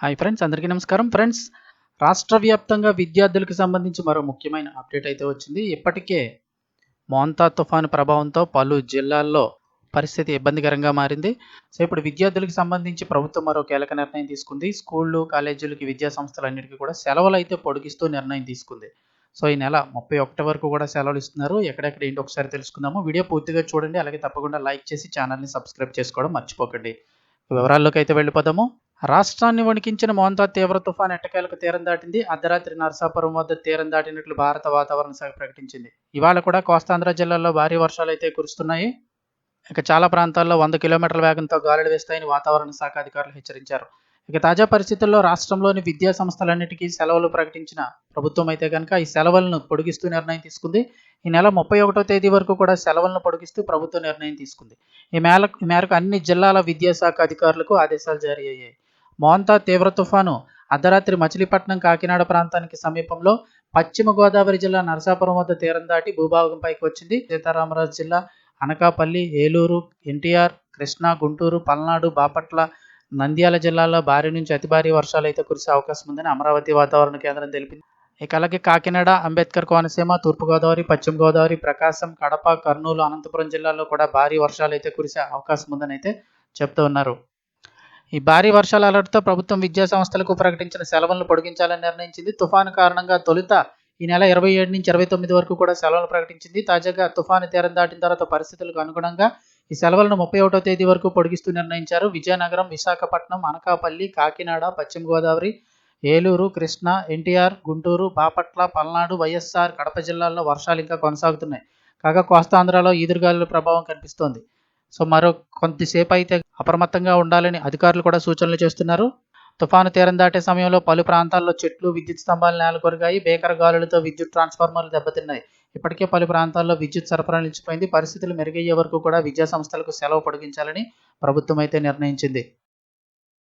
Hi friends అందరికీ నమస్కారం. Friends రాష్ట్ర వ్యాప్తంగా విద్యార్థులకు సంబంధించి మరో ముఖ్యమైన అప్డేట్ అయితే వచ్చింది. ఇప్పటికే మోంతా తుఫాను ప్రభావంతో పలు జిల్లాల్లో పరిస్థితి ఇబ్బందికరంగా మారింది. సో ఇప్పుడు విద్యార్థులకు సంబంధించి ప్రభుత్వం మరో కీలక నిర్ణయం తీసుకుంది. స్కూళ్ళు కాలేజీలకి విద్యా సంస్థలన్నిటికీ కూడా సెలవులు అయితే పొడిగిస్తూ నిర్ణయం తీసుకుంది. సో ఈ నెల ముప్పై ఒకటి వరకు కూడా సెలవులు ఇస్తున్నారు. ఎక్కడెక్కడ ఏంటి ఒకసారి తెలుసుకుందాము. వీడియో పూర్తిగా చూడండి. అలాగే తప్పకుండా లైక్ చేసి ఛానల్ని సబ్స్క్రైబ్ చేసుకోవడం మర్చిపోకండి. వివరాల్లోకి అయితే వెళ్ళిపోదాము. రాష్ట్రాన్ని వణికించిన మోంతా తీవ్ర తుఫాన్ ఎట్టకేలకు తీరం దాటింది. అర్ధరాత్రి నరసాపురం వద్ద తీరం దాటినట్లు భారత వాతావరణ శాఖ ప్రకటించింది. ఇవాళ కూడా కోస్తాంధ్ర జిల్లాలో భారీ వర్షాలు అయితే కురుస్తున్నాయి. ఇక చాలా ప్రాంతాల్లో వంద కిలోమీటర్ల వేగంతో గాలులు వేస్తాయని వాతావరణ శాఖ అధికారులు హెచ్చరించారు. ఇక తాజా పరిస్థితుల్లో రాష్ట్రంలోని విద్యా సంస్థలన్నిటికీ సెలవులు ప్రకటించిన ప్రభుత్వం అయితే కనుక ఈ సెలవులను పొడిగిస్తూ నిర్ణయం తీసుకుంది. ఈ నెల ముప్పై ఒకటో తేదీ వరకు కూడా సెలవులను పొడిగిస్తూ ప్రభుత్వం నిర్ణయం తీసుకుంది. ఈ మేరకు ఈ మేరకు అన్ని జిల్లాల విద్యాశాఖ అధికారులకు ఆదేశాలు జారీ అయ్యాయి. మోంతా తీవ్ర తుఫాను అర్ధరాత్రి మచిలీపట్నం కాకినాడ ప్రాంతానికి సమీపంలో పశ్చిమ గోదావరి జిల్లా నరసాపురం వద్ద తీరం దాటి భూభాగంపైకి వచ్చింది. సీతారామరాజు జిల్లా అనకాపల్లి ఏలూరు ఎన్టీఆర్ కృష్ణా గుంటూరు పల్నాడు బాపట్ల నంద్యాల జిల్లాల్లో భారీ నుంచి అతి భారీ వర్షాలు అయితే కురిసే అవకాశం ఉందని అమరావతి వాతావరణ కేంద్రం తెలిపింది. ఇక అలాగే కాకినాడ అంబేద్కర్ కోనసీమ తూర్పుగోదావరి పశ్చిమ గోదావరి ప్రకాశం కడప కర్నూలు అనంతపురం జిల్లాల్లో కూడా భారీ వర్షాలు అయితే కురిసే అవకాశం ఉందని అయితే చెప్తూ ఉన్నారు. ఈ భారీ వర్షాల అలర్ట్తో ప్రభుత్వం విద్యా సంస్థలకు ప్రకటించిన సెలవులను పొడిగించాలని నిర్ణయించింది. తుఫాను కారణంగా తొలుత ఈ నెల ఇరవై ఏడు నుంచి ఇరవై తొమ్మిది వరకు కూడా సెలవులు ప్రకటించింది. తాజాగా తుఫాను తీరం దాటిన తర్వాత పరిస్థితులకు అనుగుణంగా ఈ సెలవులను ముప్పై ఒకటో తేదీ వరకు పొడిగిస్తూ నిర్ణయించారు. విజయనగరం విశాఖపట్నం అనకాపల్లి కాకినాడ పశ్చిమ గోదావరి ఏలూరు కృష్ణా ఎన్టీఆర్ గుంటూరు బాపట్ల పల్నాడు వైఎస్ఆర్ కడప జిల్లాల్లో వర్షాలు ఇంకా కొనసాగుతున్నాయి. కాగా కోస్తాంధ్రలో ఈదురుగాలుల ప్రభావం కనిపిస్తోంది. సో మరో కొంతసేపు అయితే అప్రమత్తంగా ఉండాలని అధికారులు కూడా సూచనలు చేస్తున్నారు. తుఫాను తీరం దాటే సమయంలో పలు ప్రాంతాల్లో చెట్లు విద్యుత్ స్తంభాలు నేలకొరిగాయి బేకర గాలులతో విద్యుత్ ట్రాన్స్ఫార్మర్లు దెబ్బతిన్నాయి. ఇప్పటికే పలు ప్రాంతాల్లో విద్యుత్ సరఫరా నిలిచిపోయింది. పరిస్థితులు మెరుగయ్యే వరకు కూడా విద్యా సంస్థలకు సెలవు పొడిగించాలని ప్రభుత్వం అయితే నిర్ణయించింది.